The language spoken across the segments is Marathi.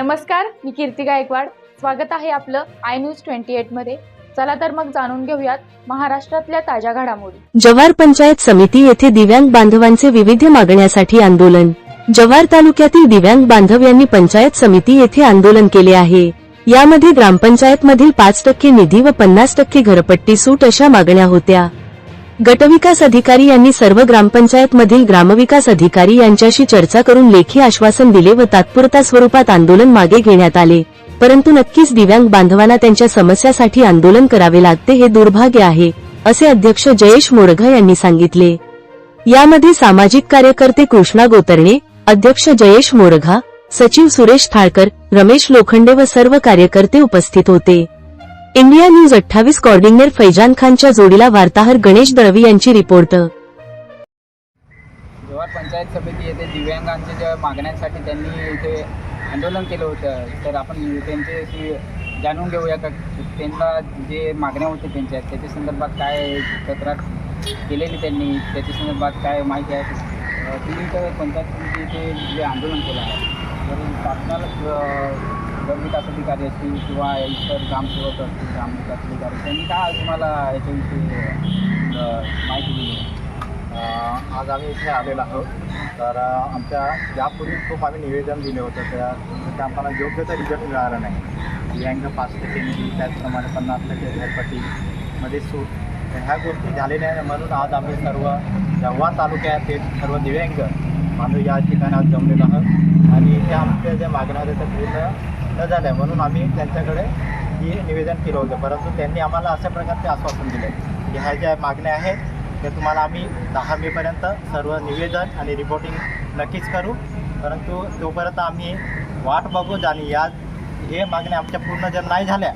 नमस्कार मी कीर्ती गायकवाड. स्वागत आहे आपलं आय न्यूज ट्वेंटी एटमध्ये. चला तर मग जाणून घेऊयात महाराष्ट्रातल्या ताज्या घडामोडी. जव्हार पंचायत समिती येथे दिव्यांग बांधवांचे विविध मागण्यासाठी आंदोलन. जव्हार तालुक्यातील दिव्यांग बांधव यांनी पंचायत समिती येथे आंदोलन केले आहे. यामध्ये ग्रामपंचायत मधील पाच टक्के निधी व पन्नास टक्के घरपट्टी सूट अशा मागण्या होत्या. गटविकास अधिकारी यांनी सर्व ग्रामपंचायतमधील ग्रामविकास अधिकारी यांच्याशी चर्चा करून लेखी आश्वासन दिले व तात्पुरता स्वरूपात आंदोलन मागे घेण्यात आले. परंतु नक्कीच दिव्यांग बांधवांना त्यांच्या समस्यासाठी आंदोलन करावे लागते हे दुर्भाग्य आहे असे अध्यक्ष जयेश मोडघा यांनी सांगितले. यामध्ये सामाजिक कार्यकर्ते कृष्णा गोतरणे अध्यक्ष जयेश मोरघा सचिव सुरेश थाळकर रमेश लोखंडे व सर्व कार्यकर्ते उपस्थित होते. इंडिया न्यूज अठ्ठावीस कॉर्डिनेटर फैजान खानच्या जोडीला वार्ताहर गणेश दळवी यांची रिपोर्ट. जव्हार पंचायत समिती येथे दिव्यांगांच्या ज्या मागण्यांसाठी त्यांनी इथे आंदोलन केलं होतं तर आपण त्यांच्याशी जाणून घेऊया का त्यांना जे मागण्या होत्या त्यांच्या त्याच्या संदर्भात काय तक्रार केलेली त्यांनी त्याच्या संदर्भात काय माहिती आहे? तुम्ही तर पंचायत समिती इथे जे आंदोलन केलं आहे तर शासनाला अं, गटविकास अधिकारी असतील किंवा इतर ग्रामसेवक असतील ग्रामविकास अधिकारी त्यांनी काय तुम्हाला याच्याविषयी माहिती दिली? आज आम्ही इथे आलेलो आहोत. तर आमच्या यापूर्वी खूप आम्ही निवेदन दिले होतं. त्या त्या आम्हाला योग्य तर रिझल्ट मिळाला नाही. दिव्यांग पाच टक्के निधी त्याचप्रमाणे पन्नास टक्के घरपट्टीमध्ये सूट. ह्या गोष्टी झालेल्या नाही म्हणून आज आम्ही सर्व जव्हा तालुक्यात सर्व दिव्यांग आम्ही या ठिकाणी आज जमलेलो आहोत. आणि इथे आमच्या ज्या मागण्या होत्या त्या पूर्ण न झाल्या म्हणून आम्ही त्यांच्याकडे हे निवेदन केलं होतं. परंतु त्यांनी आम्हाला अशा प्रकारचे आश्वासन दिले. की ह्या ज्या मागण्या आहेत ते तुम्हाला आम्ही दहा मेपर्यंत सर्व निवेदन आणि रिपोर्टिंग नक्कीच करू. परंतु तोपर्यंत आम्ही वाट बघू आणि या हे मागण्या आमच्या पूर्ण जर नाही झाल्या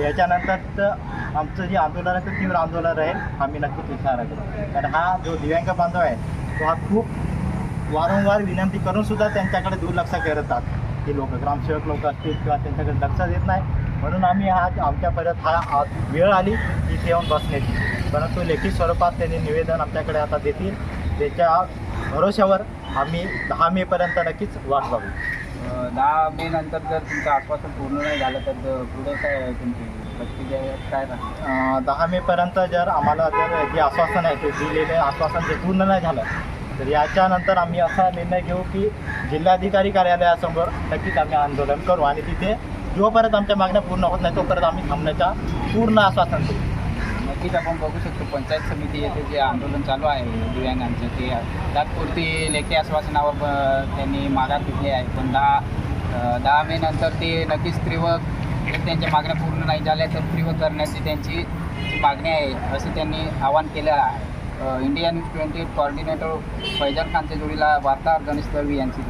याच्यानंतर तर आमचं जे आंदोलन आहे ते तीव्र आंदोलन राहील आम्ही नक्कीच विचार करू कारण हा जो दिव्यांग बांधव आहे तो हा खूप वारंवार विनंती करूनसुद्धा त्यांच्याकडे दुर्लक्ष करतात की लोक ग्रामसेवक लोक असतील किंवा त्यांच्याकडे लक्ष देत नाही. म्हणून आम्ही हा आमच्यापर्यंत हा वेळ आली इथे येऊन बसण्याची परंतु लेखी स्वरूपात त्यांनी निवेदन आमच्याकडे आता देतील. त्याच्या भरोश्यावर आम्ही दहा मेपर्यंत नक्कीच वाट बघू. दहा मे नंतर जर तुमचं आश्वासन पूर्ण नाही झालं तर पुढे काय तुमची काय दहा मेपर्यंत जर आम्हाला जर जे आश्वासन आहे ते दिलेले आश्वासन जे पूर्ण नाही झालं तर याच्यानंतर आम्ही असा निर्णय घेऊ की जिल्हाधिकारी कार्यालयासमोर नक्कीच आम्ही आंदोलन करू आणि तिथे जोपर्यंत आमच्या मागण्या पूर्ण होत नाही तोपर्यंत आम्ही थांबण्याचा पूर्ण आश्वासन देऊ. नक्कीच आपण बघू शकतो पंचायत समिती येथे जे आंदोलन चालू आहे दिव्यांगांचं ते तात्पुरती लेखी आश्वासनावर त्यांनी माघार घेतली आहे. पण दहा दहा मे नंतर ते नक्कीच तीव्र जर त्यांच्या मागण्या पूर्ण नाही झाल्या तर तीव्र करण्याची त्यांची जी मागणी आहे असं त्यांनी आवाहन केलं आहे. अं, India news twenty eight coordinator Faizal खानच्या जोडीला वार्ताहर गणेश दळवी यांची